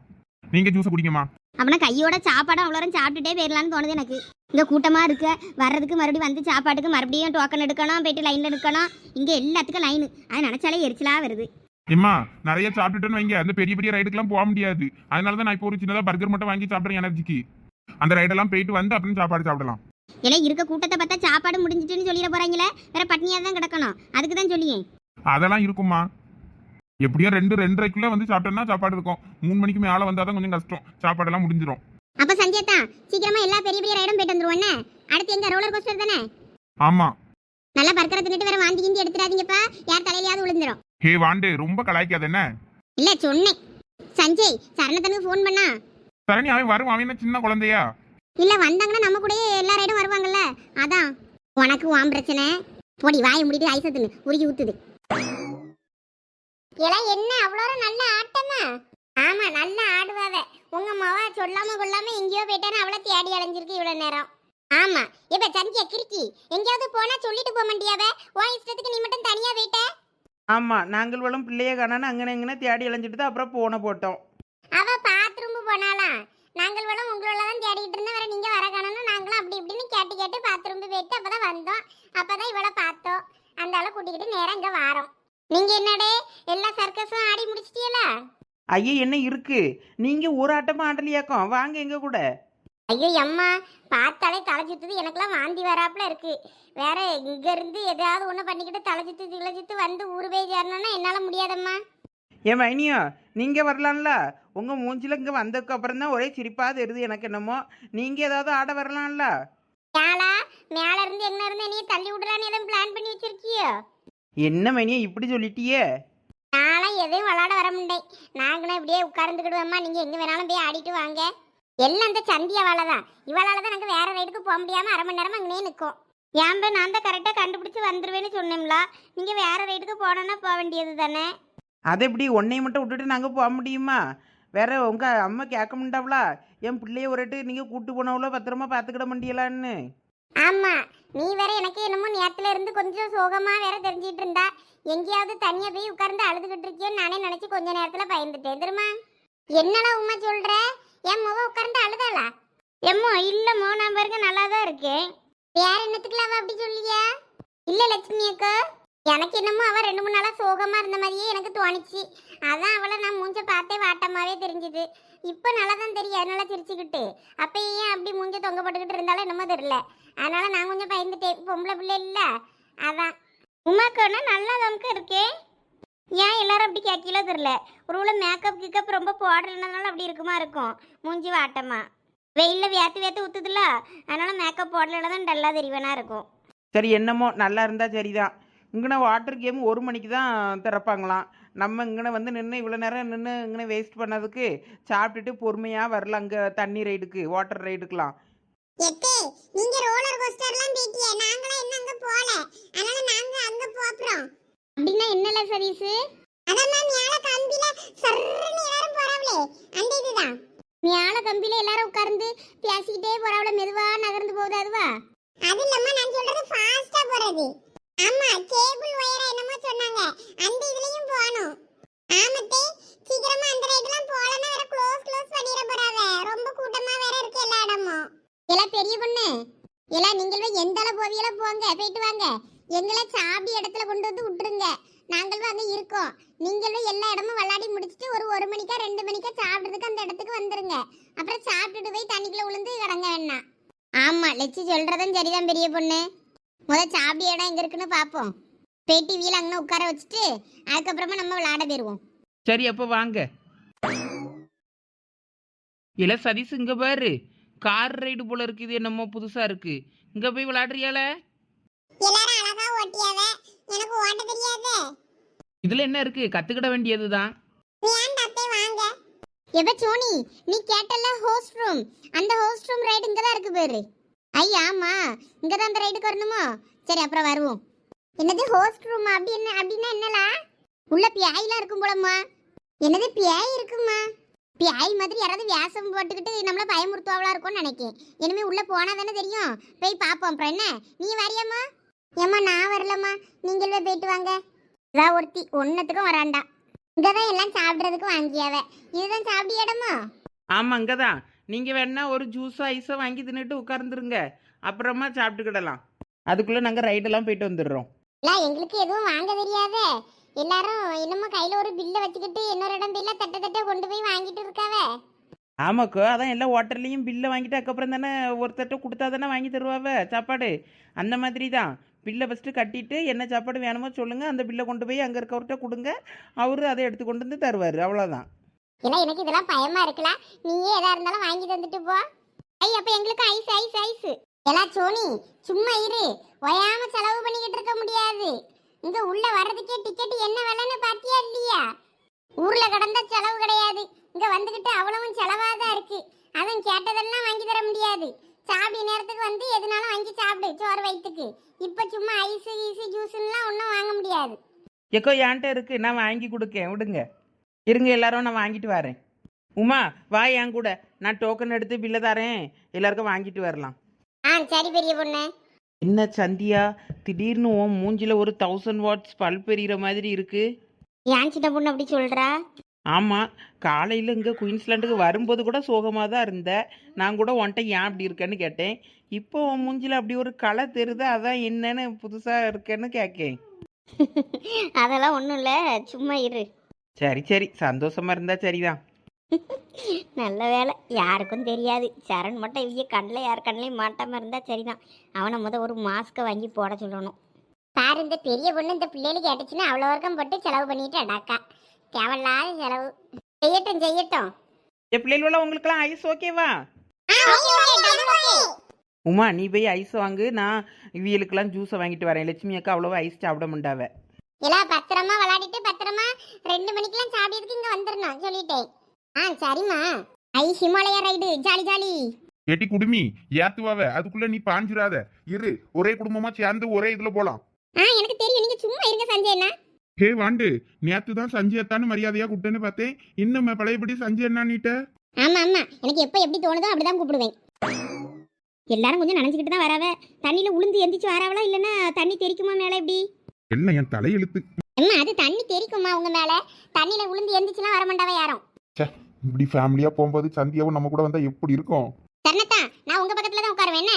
நீங்க ஜூஸை குடிங்கம்மா. அவனை கையோட சாப்பாடு அவ்வளோ சாப்பிட்டுட்டே போயிடலான்னு தோணுது எனக்கு. இங்கே கூட்டமாக இருக்கு வர்றதுக்கு மறுபடியும் வந்து சாப்பாட்டுக்கு மறுபடியும் டோக்கன் எடுக்கணும் போயிட்டு லைனில் எடுக்கணும் இங்கே எல்லாத்துக்கும் லைனு அது நினச்சாலே எரிச்சலாக வருது. எம்மா நிறைய சாப்பிட்டுட்டேன்னு வைங்க. அந்த பெரிய பெரிய ரைடுக்கெல்லாம் போக முடியாது. அதனால தான் நான் இப்போ ஒரு சின்னதாக பர்கர் மட்டும் வாங்கி சாப்பிட்றேன் எனர்ஜிக்கு. அந்த ரைடெல்லாம் போயிட்டு வந்து அப்புறம் சாப்பாடு சாப்பிடலாம். இல்லை இருக்க கூட்டத்தை பார்த்தா சாப்பாடு முடிஞ்சிட்டுன்னு சொல்லிட போகிறாங்களே வேற பட்னியாக தான் கிடக்கணும். அதுக்கு தான் சொல்லியே. அதெல்லாம் இருக்குமா எப்படியோ ரெண்டு ரெண்டரைக்குள்ள வந்து சாப்பிட்டோம்னா சாப்பாடு இருக்கும். மூணு மணிக்கு மேலே வந்தால் தான் கொஞ்சம் கஷ்டம். சாப்பாடெல்லாம் முடிஞ்சிடும் அப்போ சந்தியத்தா சீக்கிரமா எல்லா பெரிய பெரிய ரைடும் போயிட்டு வந்துருவோண்ணே அடுத்து எங்க ரோலர் கோஸ்டர் தானே? ஆமாம் நல்லா பர்க்கரை தின்னுட்டு வேற வாந்தி கிந்தி எடுத்துடாதீங்கப்பா. யார் தலையிலையாவது விழுந்துரும். ஹே வாண்டு ரொம்ப கலாய்க்காத என்ன? இல்ல சொன்னேன். சஞ்சய் சரணத்தனுக்கு ஃபோன் பண்ணா. சரணி அவன் வருவான். அவன் என்ன சின்ன குழந்தையா? இல்ல வந்தாங்கன்னா நம்ம கூடயே எல்லா ரைடும் வருவாங்கல்ல. அதான். உனக்கு வாம் பிரச்சனை. போடி வாயை முடிட்டு ஐச தின்னு. உருகி ஊத்துது. எல்லாம் என்ன? அவ்வளோ நல்ல ஆட்டமா? ஆமா நல்லா ஆடுவாவ. உங்க மவ சொல்லாம கொள்ளாம எங்கேயோ போயிட்டான்னு அவளை தேடி அலைஞ்சிருக்கு இவ்வளவு நேரம். ஆமா இப்ப சந்தியா கிறுக்கி எங்கேயாவது போனா சொல்லிட்டு போக மாட்டியாவ? உன் இஷ்டத்துக்கு நீ மட்டும் தனியா போயிட்ட? ஆமாம் நாங்கள் வளம் பிள்ளைய காணான்னு அங்கன இங்கன தேடி அலைஞ்சிட்டு தான் அப்புறம் போன போட்டோம். அவ பாத்ரூம் போனாலாம் நாங்கள் வேணும் உங்களோட தான் தேடிட்டு இருந்தோம். வேற நீங்க வர காணணும் நாங்களும் அப்படி இப்படின்னு கேட்டு கேட்டு பாத்ரூம் போயிட்டு அப்பதான் வந்தோம். அப்பதான் இவளை பார்த்தோம். அந்த ஆளை கூட்டிக்கிட்டு நேரா இங்க வாரோம். நீங்க என்னடே? எல்லா சர்க்கஸும் ஆடி முடிச்சிட்டீங்களா ஐயோ என்ன இருக்கு? நீங்கள் ஒரு ஆட்டமாக ஆடலையாக்கும் வாங்க எங்க கூட. ஐயோ அம்மா பார்த்தாலே தலை சுத்துது எனக்கெல்லாம் வாந்தி வராப்புல இருக்கு. வேற இங்க இருந்து ஏதாவது ஒண்ணு பண்ணிக்கிட்டு தலை சுத்து திலை சுத்து வந்து ஊரு போய் சேரணும்னா என்னால முடியாதம்மா. ஏன் மைனியோ நீங்கள் வரலாம்ல. உங்கள் மூஞ்சில இங்கே வந்ததுக்கு அப்புறம் தான் ஒரே சிரிப்பாக தெரியுது எனக்கு என்னமோ. நீங்கள் ஏதாவது ஆட வரலாம்ல. மேலா மேல இருந்து எங்க இருந்து என்னைய தள்ளி விடுறான்னு எதுவும் பிளான் பண்ணி வச்சிருக்கியோ? என்ன மைனியோ இப்படி சொல்லிட்டியே? நானும் எதையும் விளாட வர முடியேன் நாங்களும் இப்படியே உட்கார்ந்துக்கிடுவோம்மா. நீங்க எங்க வேணாலும் போய் ஆடிட்டு வாங்க. எல்லாம் அந்த சந்தியாவால தான் இவளால தான் நாங்கள் வேற ரைடுக்கு போக முடியாம அரை மணி நேரமா அங்கேயே நிற்கும். ஏன்ப நான் தான் கரெக்டாக கண்டுபிடிச்சு வந்துருவேன்னு சொன்னேன்ல நீங்க வேற ரைடுக்கு போனோன்னா போக வேண்டியது தானே? அதை எப்படி உன்னைய மட்டும் விட்டுட்டு நாங்கள் போக முடியுமா? வேற உங்கள் அம்மா கேட்க முடியாவளா என் பிள்ளைய ஒருட்டு நீங்கள் கூட்டு போனவளோ பத்திரமா பார்த்துக்கிட முடியலான்னு ஆமா நீ வேற எனக்கு என்னமோ நேரத்துல இருந்து கொஞ்சம் சோகமா வேற தெரிஞ்சிட்டு இருந்தா எங்கேயாவது தனியா போய் உட்கார்ந்து அழுதுகிட்டு இருக்கியோன்னு நானே நினைச்சு கொஞ்ச நேரத்துல பயந்துட்டேன். தெரியுமா? என்னடா உமா சொல்ற? என் முக உட்கார்ந்து அழுதாளா? எம்மோ இல்லம்மோ நான் பாருங்க நல்லா தான் இருக்கேன். வேற என்னத்துக்குலாம் அப்படி சொல்லியா? இல்ல லட்சுமி அக்கா எனக்கு என்னமோ அவ ரெண்டு மூணு நாளா சோகமா இருந்த மாதிரியே எனக்கு தோணுச்சு. அதான் அவளை நான் மூஞ்ச பார்த்தே வாட்டமாவே தெரிஞ்சுது. இப்ப நல்லா தான் தெரியும் அதனால சிரிச்சுக்கிட்டு. அப்ப ஏன் அப்படி மூஞ்ச தொங்க போட்டுக்கிட்டு இருந்தாலும் என்னமோ தெரியல. அதனால நான் கொஞ்சம் பயந்துட்டேன் பொம்பளை பிள்ளை இல்லை. அதான். உமாக்கோனா நல்லா நமக்கு இருக்கே. ஏன் எல்லாரும் அப்படி கேட்கல தெரில ஒரு உள்ள மேக்கப் கிக்கப் ரொம்ப போடுறதுனால அப்படி இருக்குமா இருக்கும். மூஞ்சி வாட்டமா. வெயில்ல வேத்து வேத்து ஊத்துதுல அதனால மேக்கப் போடலைன்னா தான் டல்லா தெரியவனா இருக்கும். சரி என்னமோ நல்லா இருந்தால் சரிதான். இங்கன வாட்டர் கேம் ஒரு மணிக்கு தான் திறப்பாங்களாம். நம்ம இங்கன வந்து நின்று இவ்வளோ நேரம் நின்று இங்கன வேஸ்ட் பண்ணதுக்கு சாப்பிட்டுட்டு பொறுமையாக வரல அங்கே தண்ணி ரைடுக்கு வாட்டர் ரைடுக்கெலாம் எத்தே நீங்க ரோலர் கோஸ்டர்லாம் போயிட்டியே. நாங்களே இன்னும் அங்க போல அதனால நாங்க அங்க போறோம் அப்படினா என்னல சதீஸ் அதான் மேல கம்பில சர்றன்னு எல்லாரும் போறாங்களே. அந்த இதுதான். மேல கம்பில எல்லாரும் உட்கார்ந்து பேசிக்கிட்டே போறாவள மெதுவா நகர்ந்து போகுது அதுவா? அது இல்லம்மா நான் சொல்றது ஃபாஸ்டா போறது. ஆமா கேபிள் வயர் என்னமோ சொன்னாங்க. அந்த இதுலயும் போகணும். ஆமத்தே சீக்கிரமா அந்த ரைட்லாம் போலனா வேற க்ளோஸ் க்ளோஸ் பண்ணிர போறாவ. ரொம்ப கூட்டமா வேற இருக்கு எல்லா இடமும். எல்லாம் பெரிய பொண்ணு. எல்லாம் நீங்களும் எந்த அளவு போவியல போங்க போயிட்டு வாங்க. எங்களை சாப்பிடி இடத்துல கொண்டு வந்து விட்டுருங்க. நாங்களும் அங்கே இருக்கோம். நீங்களும் எல்லா இடமும் விளையாடி முடிச்சுட்டு ஒரு ஒரு மணிக்கா ரெண்டு மணிக்கா சாப்பிட்றதுக்கு அந்த இடத்துக்கு வந்துருங்க. அப்புறம் சாப்பிட்டுட்டு போய் தண்ணிக்குள்ள விழுந்து கிடங்க வேணாம் ஆமாம் லட்சி சொல்றதும் சரிதான் பெரிய பொண்ணு. முதல் சாப்பிடி இடம் எங்கே இருக்குன்னு பார்ப்போம் போயிட்டு வீல அங்கே உட்கார வச்சுட்டு அதுக்கப்புறமா நம்ம விளையாட போயிடுவோம் சரி அப்போ வாங்க. இல்லை சதீஷ் இங்க பாரு. கார் ரைடு போல இருக்குது என்னமோ புதுசாக இருக்குது இங்கே போய் விளையாடுறியால? எல்லாரும் அழகா ஓட்டியாவ? எனக்கு ஓட்ட தெரியாது. இதில் என்ன இருக்குது கற்றுக்கிட வேண்டியது தான் வேண்டாத்தே வாங்க? எப்ப சோனி நீ கேட்டல ஹோஸ்ட் ரூம் அந்த ஹோஸ்ட் ரூம் ரைடு இங்க தான் இருக்கு பாரு. ஐயா ஆமா இங்க தான் அந்த ரைடுக்கு வரணுமோ? சரி அப்புறம் வருவோம். என்னது ஹோஸ்ட் ரூம் அப்படி என்ன அப்படின்னா என்னலா? உள்ள பியாயெல்லாம் இருக்கும் போலம்மா. என்னது பியாய் இருக்குமா? பியாய் மாதிரி யாராவது வியாசம் போட்டுக்கிட்டு நம்மள பயமுறுத்துவாங்களா இருக்கும்னு நினைக்கேன். இனிமே உள்ள போனா தானே தெரியும். போய் பார்ப்போம் அப்புறம் என்ன? நீ வரியாம்மா? ஏம்மா நான் வரலம்மா. நீங்களே போயிட்டு வாங்க. இதான் ஒருத்தி. ஒன்னத்துக்கும் வராண்டா. இங்கதான் எல்லாம் சாப்பிடுறதுக்கு வாங்கியாவ. இதுதான் சாப்பிட இடமா? ஆமாம் அங்கே தான் நீங்கள் வேணா ஒரு ஜூஸோ ஐஸோ வாங்கி தின்னுட்டு உட்கார்ந்துருங்க. அப்புறமா சாப்பிட்டுக்கிடலாம். அதுக்குள்ளே நாங்கள் ரைடெல்லாம் போயிட்டு வந்துடுறோம். இல்ல எங்களுக்கு எதுவும் வாங்க தெரியாதே. எல்லாரும் என்னமோ கையில ஒரு பில்ல வச்சுக்கிட்டு இன்னொரு இடம் பில்ல தட்ட தட்ட கொண்டு போய் வாங்கிட்டு இருக்காவே? ஆமாக்கோ அதான் எல்லா ஹோட்டல்லையும் பில்லை வாங்கிட்டு அதுக்கப்புறம் தானே ஒருத்தட்ட கொடுத்தா தானே வாங்கி தருவாவ? சாப்பாடு? அந்த மாதிரி தான் பில்லை ஃபஸ்ட்டு கட்டிட்டு என்ன சாப்பாடு வேணுமோ சொல்லுங்கள் அந்த பில்லை கொண்டு போய் அங்கே இருக்கவர்கிட்ட கொடுங்க. அவரு அதை எடுத்து கொண்டு வந்து தருவார் அவ்வளோதான் இல்ல எனக்கு இதெல்லாம் பயமா இருக்குல நீயே எதா இருந்தாலும் வாங்கி தந்துட்டு போ. ஐ அப்ப எங்களுக்கு ஐஸ் ஐஸ் ஐஸ். எல்லாம் சோனி சும்மா இரு. ஒயாம செலவு பண்ணிக்கிட்டு இருக்க முடியாது. இங்க உள்ள வர்றதுக்கே டிக்கெட் என்ன விலைன்னு பாத்தியா இல்லையா? ஊர்ல கடந்த செலவு கிடையாது. இங்க வந்துகிட்டு அவ்வளவும் செலவாதான் இருக்கு. அதுவும் கேட்டதெல்லாம் வாங்கி தர முடியாது. சாப்பிட நேரத்துக்கு வந்து எதுனாலும் வாங்கி சாப்பிடு சோறு வயிற்றுக்கு இப்ப சும்மா ஐஸ் ஈஸி ஜூஸ்லாம் ஒன்றும் வாங்க முடியாது. எக்கோ என்கிட்ட இருக்கு. நான் வாங்கி கொடுக்கேன். விடுங்க. இருங்க எல்லாரும் நான் வாங்கிட்டு வரேன். உமா வா என் கூட. நான் டோக்கன் எடுத்து பில்லை தரேன். எல்லாருக்கும் வாங்கிட்டு வரலாம். ஆ சரி பெரிய பொண்ணு. என்ன சந்தியா? திடீர்னு உன் மூஞ்சில ஒரு தௌசண்ட் வாட்ஸ் பல்ப் எறிகிற மாதிரி இருக்கு. ஏன் சின்ன பொண்ணு அப்படி சொல்றா? ஆமாம் காலையில் இங்கே குயின்ஸ்லாண்டுக்கு வரும்போது கூட சோகமாக தான் இருந்த. நான் கூட உன்கிட்ட ஏன் அப்படி இருக்கேன்னு கேட்டேன். இப்போ உன் மூஞ்சில அப்படி ஒரு களை தெரியுது? அதான் என்னன்னு புதுசாக இருக்கேன்னு கேட்கேன் அதெல்லாம் ஒன்றும் இல்லை. சும்மா இரு. சரி சரி. சந்தோஷமா இருந்தா சரிதான். நல்ல வேலை யாருக்கும் தெரியாது. சரண் மட்டும் இவ்விய கண்ணில் யார் கண்ணிலையும் மாட்டாமல் இருந்தால் சரிதான். அவனை முத ஒரு மாஸ்க்கை வாங்கி போட சொல்லணும். பாரு இந்த பெரிய பொண்ணு இந்த பிள்ளைகளுக்கு கேட்டுச்சுன்னா அவ்வளோ வர்க்கம் போட்டு செலவு பண்ணிட்டு அடாக்கா தேவையில்லாத செலவு. செய்யட்டும் செய்யட்டும். என் பிள்ளைகளோட உங்களுக்குலாம் ஐஸ் ஓகேவா உமா நீ போய் ஐஸ் வாங்கு. நான் இவியலுக்கெல்லாம் ஜூஸை வாங்கிட்டு வரேன். லட்சுமி அக்கா அவ்வளோவா ஐஸ் சாப்பிட மாட்டாவ. எல்லாம் பத்திரமா விளையாடிட்டு பத்திரமா ரெண்டு மணிக்கெல்லாம் சாப்பிட்றதுக்கு இங்கே வந்துடணும் சொல்லிட்டேன். ஆ சரிம்மா. ஐ ஹிமாலயா ரைடு. Jolly jolly. ஏட்டி குடுமி ஏத்துவாவ. அதுக்குள்ள நீ பாஞ்சிராத. இரு ஒரே குடும்பமா சேர்ந்து ஒரே இதுல போலாம். ஆ எனக்கு தெரியும். நீங்க சும்மா இருங்க சஞ்சய் அண்ணா. ஹே வாண்டு. நேத்து தான் சஞ்சய் அத்தான்னு மரியாதையா கூப்பிட்டேன்னு பார்த்தேன். இன்னும் பழையபடி சஞ்சய் அண்ணா நீட்ட ஆமா ஆமா. எனக்கு எப்போ எப்படி தோணுதோ அப்படிதான் கூப்பிடுவேன். எல்லாரும் கொஞ்சம் நனைஞ்சுக்கிட்டு தான் வராவ. தண்ணியில உளுந்து எந்திரிச்சு வராவளா இல்லைன்னா தண்ணி தெரிக்குமா மேல எப்படி எல்லாம் என் தலையெழுத்து? அம்மா அது தண்ணி தெரிக்குமா உங்க மேல. தண்ணியில உளுந்து எந்திரிச்சுலாம் வர மாட்டாவ யாரும். இப்படி ஃபேமிலியா போகும்போது சந்தியாவும் நம்ம கூட வந்தா எப்படி இருக்கும்? தர்ணத்தா நான் உங்க பக்கத்துல தான் உட்காருவேன் என்ன?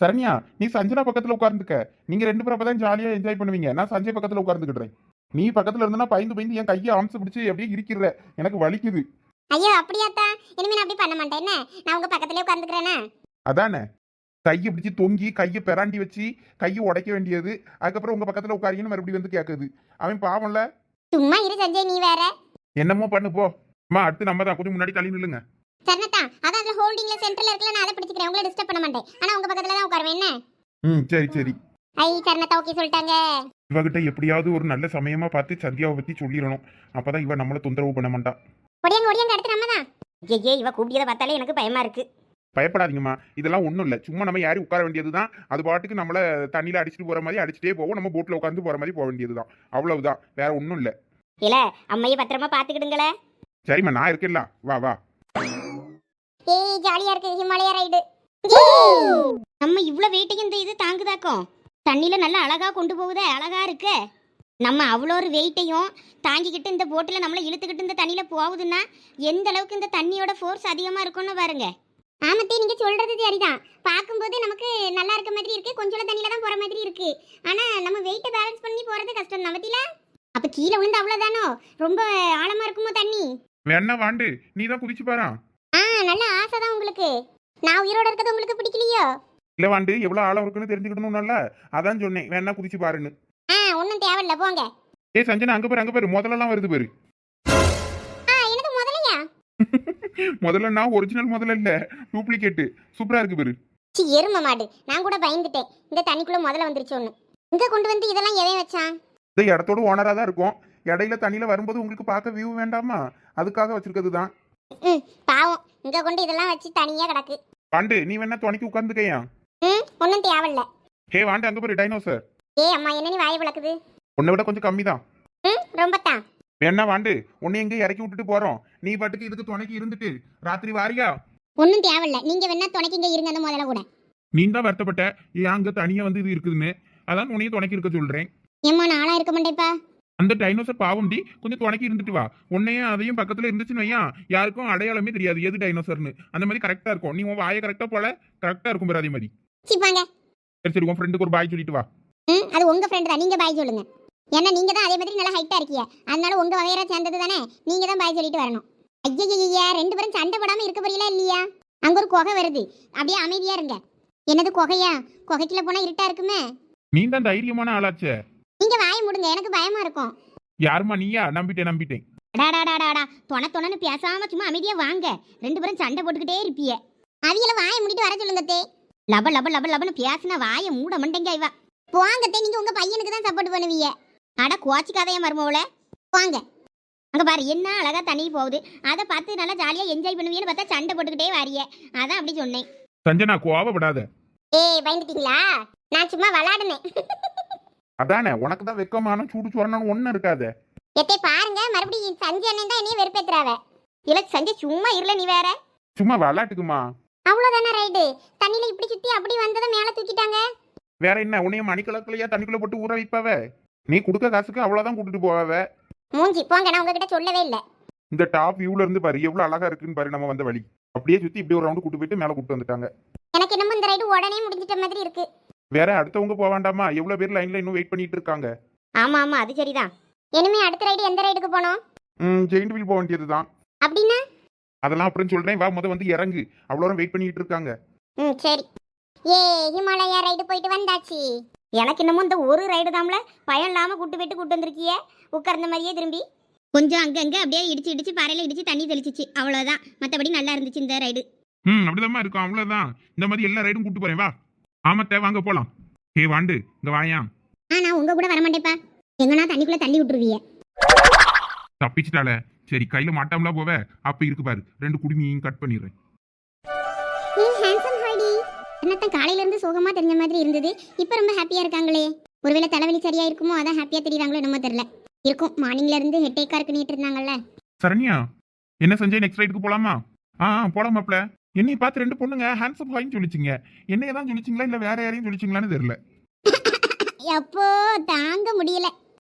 சரண்யா நீ சஞ்சனா பக்கத்துல உட்கார்ந்துக்க. நீங்க ரெண்டு பேரும் அப்பதான் ஜாலியா என்ஜாய் பண்ணுவீங்க. நான் சஞ்சய் பக்கத்துல உட்கார்ந்துக்கிடுறேன். நீ பக்கத்துல இருந்தா பயந்து பயந்து என் கையை அம்சு பிடிச்சு அப்படியே இருக்கிற எனக்கு வலிக்குது. ஐயோ அப்படியாத்தா இனிமே நான் அப்படி பண்ண மாட்டேன் என்ன? நான் உங்க பக்கத்துலயே உட்காந்துக்கிறேன்னா அதானே. கையை பிடிச்சி தொங்கி கையை பெராண்டி வச்சு கையை உடைக்க வேண்டியது. அதுக்கப்புறம் உங்க பக்கத்துல உட்காரிங்கன்னு மறுபடியும் வந்து கேட்குது அவன் பாவம்ல? சும்மா இரு சஞ்சய் நீ வேற. என்னமோ பண்ணு போ. அம்மா அடுத்து நம்ம தான். கொஞ்சம் முன்னாடி தள்ளி நில்லுங்க. சரணத்தா அதான் அதுல ஹோல்டிங்ல சென்டர்ல இருக்கல நான் அதை பிடிச்சிக்கிறேன். உங்களை டிஸ்டர்ப் பண்ண மாட்டேன். ஆனா உங்க பக்கத்துல தான் உட்காருவேன். என்ன? ம் சரி சரி. ஐ சரணத்தா ஓகே சொல்லிட்டாங்க. இவகிட்ட எப்படியாவது ஒரு நல்ல சமயமா பார்த்து சந்தியாவை பத்தி சொல்லிடணும். அப்பதான் இவ நம்மள தொந்தரவு பண்ண மாட்டான் ஒடியாங்க ஒடியாங்க அடுத்து நம்ம தான். ஐயே இவ கூப்பியதை பார்த்தாலே எனக்கு பயமா இருக்கு. பயப்படாதீங்கம்மா. இதெல்லாம் ஒன்றும் இல்லை. சும்மா நம்ம யாரும் உட்கார வேண்டியதுதான். அது பாட்டுக்கு நம்மள தண்ணியில அடிச்சுட்டு போற மாதிரி அடிச்சுட்டே போவோம். நம்ம போட்ல உட்காந்து போற மாதிரி போக வேண்டியதுதான். அவ்வளவுதான். வேற ஒன்றும் இல்லை. இல்ல அம்மையை பத்திரமா பாத்துக்கிடுங்களே சரிம்மா நான் இருக்கேன்ல. வா வா. ஏய் ஜாலியா இருக்கு ஹிமாலயா ரைடு நம்ம இவ்ளோ வெயிட்டையும் இந்த இது தாங்குதாக்கும். தண்ணியில நல்லா அழகா கொண்டு போகுதே அழகா இருக்கு. நம்ம அவ்வளோ ஒரு வெயிட்டையும் தாங்கிக்கிட்டு இந்த போட்டில் நம்மளை இழுத்துக்கிட்டு இந்த தண்ணியில் போகுதுன்னா எந்த அளவுக்கு இந்த தண்ணியோட ஃபோர்ஸ் அதிகமாக இருக்கும்னு பாருங்க. ஆமத்தே நீங்க சொல்றது சரிதான். பார்க்கும்போது நமக்கு நல்லா இருக்க மாதிரி இருக்கு கொஞ்சம் தண்ணியில தான் போற மாதிரி இருக்கு. ஆனா நம்ம வெயிட்ட பேலன்ஸ் பண்ணி போறது கஷ்டம் தான் பத்தில அப்ப கீழே விழுந்து அவ்வளவுதானோ? ரொம்ப ஆழமா இருக்குமோ தண்ணி? வேணா வாண்டு நீ தான் குதிச்சு பாரா. ஆ நல்ல ஆசை தான் உங்களுக்கு. நான் உயிரோட இருக்கிறது உங்களுக்கு பிடிக்கலையோ? இல்ல வாண்டு எவ்வளவு ஆழம் இருக்குன்னு தெரிஞ்சுக்கணும்ல அதான் சொன்னேன் வேணா குதிச்சு பாருன்னு. ஆ ஒன்றும் தேவையில்ல போங்க. ஏ சஞ்சனா அங்க பாரு அங்க பாரு முதல்லலாம் வருது பாரு. ஆ எனக்கு முதலையா? முதல்ல நான் ஒரிஜினல் முதல்ல இல்ல டூப்ளிகேட் சூப்பரா இருக்கு பாரு. சி எரும மாடு. நான் கூட பயந்துட்டேன். இந்த தண்ணிக்குள்ள முதல்ல வந்துருச்சு ஒன்று இங்க கொண்டு வந்து இதெல்லாம் எவன் வச்சான்? இந்த இடத்தோட ஓனரா தான் இருக்கும். இடையில தண்ணியில வரும்போது உங்களுக்கு பார்க்க வியூ வேண்டாமா? அதுக்காக வச்சிருக்கிறது தான் ம் பாவம். இங்க கொண்டு இதெல்லாம் வச்சு தனியா கிடக்கு. வாண்டு நீ வேணா துணைக்கு உட்காந்துக்கையா ம் ஒன்றும் தேவையில்ல. ஹே வாண்டு அங்க பாரு டைனோசர் ஏ அம்மா என்ன நீ வாயை விளக்குது? உன்னை விட கொஞ்சம் கம்மி தான் ம் ரொம்ப தான் வேணா வாண்டு உன்னை எங்க இறக்கி விட்டுட்டு போறோம். நீ பாட்டுக்கு இதுக்கு துணைக்கு இருந்துட்டு ராத்திரி வாரியா? ஒன்றும் தேவையில்ல. நீங்க வேணா துணைக்கிங்க இருங்க அந்த முதல்ல கூட. நீ தான் வருத்தப்பட்ட ஏன் அங்க தனியா வந்து இது இருக்குதுன்னு? அதான் உன்னையும் துணைக்கு இருக்க சொல்றேன். ஏம்மா நாளா இருக்க மாட்டேப்பா அந்த டைனோசர் பாவம் டி. கொஞ்சம் துணைக்கு இருந்துட்டு வா. உன்னையும் அதையும் பக்கத்துல இருந்துச்சுன்னு வையா யாருக்கும் அடையாளமே தெரியாது. எது டைனோசர்னு அந்த மாதிரி கரெக்டா இருக்கும். நீ உன் வாயை கரெக்டா போல கரெக்டா இருக்கும் பாரு அதே மாதிரி. சரி சரி உன் ஃப்ரெண்டுக்கு ஒரு பாய் சொல்லிட்டு வா. ம் அது உங்க ஃப்ரெண்ட் தான். நீங்க பாய் சொல்லுங்க. ஏன்னா நீங்க தான் அதே மாதிரி நல்லா ஹைட்டா இருக்கீங்க அதனால உங்க வகையரா சேர்ந்தது தானே? நீங்க தான் பாய் சொல்லிட்டு வரணும். ஐயா ரெண்டு பேரும் சண்டை போடாம இருக்க போறீங்களா இல்லையா? அங்க ஒரு குகை வருது. அப்படியே அமைதியா இருங்க. என்னது குகையா? குகைக்குள்ள போனா இருட்டா இருக்குமே? நீ தான் தைரியமான ஆளாச்சே. நீங்க வாயை முடுங்க எனக்கு பயமா இருக்கும். யாருமா நீயா? நம்பிட்டேன் நம்பிட்டேன். டாடாடாடாடா தொண தொணன்னு பேசாம சும்மா அமைதியா வாங்க. ரெண்டு பேரும் சண்டை போட்டுக்கிட்டே இருப்பிய. அவியல வாயை முடிட்டு வர சொல்லுங்க தே லப லப லப லபன்னு பேசின வாயை மூட மண்டேங்க இவ. போங்க தே நீங்க உங்க பையனுக்கு தான் சப்போர்ட் பண்ணுவீங்க. அட கோச்சிக்காதைய மருமவள. போங்க. அங்க பாரு என்ன அழகா தண்ணி போகுது. அதை பார்த்து நல்லா ஜாலியா என்ஜாய் பண்ணுவீன்னு பார்த்தா சண்டை போட்டுக்கிட்டே வாரிய. அதான் அப்படி சொன்னேன். சஞ்சனா கோவப்படாத. ஏய் பயந்துட்டீங்களா? நான் சும்மா விளாடுனேன். அதானே உனக்கு தான் வெக்கமான சூடு சொரணும் ஒன்றும் இருக்காது. எத்தே பாருங்க மறுபடியும் சஞ்சய் அண்ணன் தான் என்னைய வெறுப்பேத்துறாவ. இல்ல சஞ்சய் சும்மா இருல நீ வேற. சும்மா விளாட்டுக்குமா அவ்வளவுதானே ரைடு தண்ணியில இப்படி சுத்தி அப்படி வந்ததை மேல தூக்கிட்டாங்க. வேற என்ன உன்னைய மணிக்கலக்கலையா தண்ணிக்குள்ள போட்டு ஊற வைப்பாவ? நீ கொடுக்க காசுக்கு அவ்வளவுதான் கூட்டிட்டு போவாவ? மூஞ்சி போங்க நான் உங்ககிட்ட சொல்லவே இல்ல. இந்த டாப் வியூல இருந்து பாரு எவ்வளவு அழகா இருக்குன்னு பாரு நம்ம வந்த வழி. அப்படியே சுத்தி இப்படி ஒரு ரவுண்டு கூட்டு போயிட்டு மேல கூட்டு வந்துட்டாங்க. எனக்கு என்னமோ இந்த ரைடு உடனே முடிஞ்சிட்ட மாதிரி இருக்கு. வேற அடுத்தவங்க போக வேண்டாமா? எவ்வளவு பேர் லைன்ல இன்னும் வெயிட் பண்ணிட்டு இருக்காங்க. ஆமா ஆமா அது சரிதான். இனிமே அடுத்த ரைடு எந்த ரைடுக்கு போனோம் ம் ஜெயிண்ட் வீல் போக வேண்டியதுதான். அப்படின்னா? அதெல்லாம் அப்புறம் சொல்றேன். வா முத வந்து இறங்கு. அவ்வளோ நேரம் வெயிட் பண்ணிட்டு இருக்காங்க. ம் சரி. ஏ ஹிமாலயா ரைடு போயிட்டு வந்தாச்சு. எனக்கு என்னமோ இந்த ஒரு ரைடு தாம்ல பயம் இல்லாம கூட்டு போயிட்டு கூட்டு வந்திருக்கிய. உட்கார்ந்த மாதிரியே திரும்பி. கொஞ்சம் அங்கங்க அப்படியே இடிச்சு இடிச்சு பாறையில இடிச்சு தண்ணி தெளிச்சிச்சு. அவ்வளவுதான். மத்தபடி நல்லா இருந்துச்சு இந்த ரைடு ம் அப்படிதாம்மா இருக்கும். அவ்வளவுதான். இந்த மாதிரி எல்லா ரைடும் கூட்டு போறேன். வா. ஆமத்தே வாங்க போலாம். ஏ வாண்டு இங்க வாயா. ஆ நான் உங்க கூட வரமாட்டேப்பா எங்கன்னா தண்ணிக்குள்ள தள்ளி விட்டுருவீங்க. தப்பிச்சிட்டால சரி கையில மாட்டாமலா போவ? அப்ப இருக்கு பாரு ரெண்டு குடுமியையும் கட் பண்ணிடுறேன். ஏய் ஹேண்ட்ஸம் ஹாய்டி. என்னத்தான் காலையில இருந்து சோகமா தெரிஞ்ச மாதிரி இருந்தது. இப்போ ரொம்ப ஹாப்பியா இருக்காங்களே. ஒருவேளை தலைவலி சரியா இருக்குமோ அதான் ஹாப்பியா தெரியுறாங்களோ என்னமோ தெரியல. இருக்கும் மார்னிங்ல இருந்து ஹெட்டேக்கா இருக்குன்னு இருந்தாங்கல்ல சரண்யா என்ன செஞ்சே நெக்ஸ்ட் ரைடுக்கு போலாமா? ஆ, போலாம் மாப்ள என்னைய பார்த்து ரெண்டு பொண்ணுங்க ஹேண்ட்ஸப் ஹாயின்னு சொல்லிச்சிங்க. என்னைய தான் சொல்லிச்சிங்களா இல்ல வேற யாரையும் சொல்லிச்சிங்களான்னு தெரியல. எப்போ தாங்க முடியல.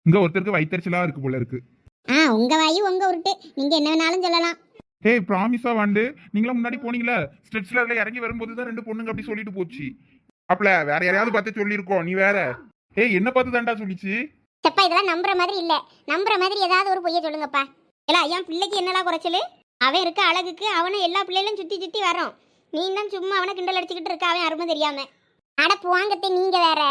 இங்க ஒருத்தருக்கு வயிற்றுச்சலா இருக்கு போல இருக்கு. ஆ உங்க வாயு உங்க உருட்டு. நீங்க என்ன வேணாலும் சொல்லலாம். ஏய் ப்ராமிஸா வாண்டு. நீங்களா முன்னாடி போனீங்களா? ஸ்ட்ரெச்ல அதுல இறங்கி வரும்போது தான் ரெண்டு பொண்ணுங்க அப்படி சொல்லிட்டு போச்சு. அப்பல வேற யாரையாவது பார்த்து சொல்லியிருக்கோம் நீ வேற. ஏய் என்ன பார்த்து தான்டா சொல்லிச்சு. செப்பா இதெல்லாம் நம்புற மாதிரி இல்ல. நம்புற மாதிரி ஏதாவது ஒரு பொய்ய சொல்லுங்கப்பா. இல்ல என் பிள்ளைக்கு என்னடா குறைச்சலு? அவன் இருக்க அழகுக்கு அவனை எல்லா பிள்ளைகளும் சுத்தி சுத்தி வரோம் நீ தான் சும்மா அவனை கிண்டல் அடிச்சுக்கிட்டு இருக்க அவன் அருமை தெரியாம. அட புவாங்கத்தை நீங்க வேற.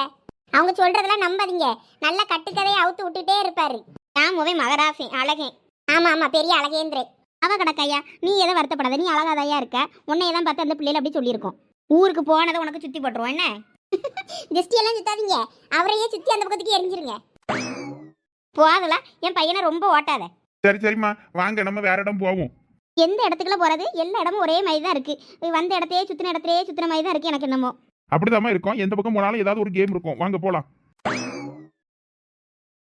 அவங்க சொல்றதெல்லாம் நம்பாதீங்க. நல்ல கட்டுக்கதையை அவுத்து விட்டுட்டே இருப்பாரு. ராமுவே மகராசி அழகே ஆமா ஆமா பெரிய அழகேந்திரே. அவ கிடக்கையா? நீ எதை வருத்தப்படாத நீ அழகாதையா இருக்க? உன்னைய தான் பார்த்து அந்த பிள்ளைகள் அப்படி சொல்லியிருக்கோம். ஊருக்கு போனதை உனக்கு சுத்தி போட்டுருவோம் என்ன? திருஷ்டி எல்லாம் சுத்தாதீங்க. அவரையே சுத்தி அந்த பக்கத்துக்கு எரிஞ்சிருங்க. போதல என் பையனை ரொம்ப ஓட்டாத. சரி சரிம்மா. வாங்க நம்ம வேற இடம் போவோம். எந்த இடத்துக்குள்ள போறது? எல்லா இடமும் ஒரே மாதிரி தான் இருக்கு வந்த இடத்தையே சுத்தின இடத்துலயே சுத்தின மாதிரி தான் இருக்கு எனக்கு என்னமோ. அப்படிதாம்மா இருக்கும். எந்த பக்கம் போனாலும் ஏதாவது ஒரு கேம் இருக்கும். வாங்க போலாம்.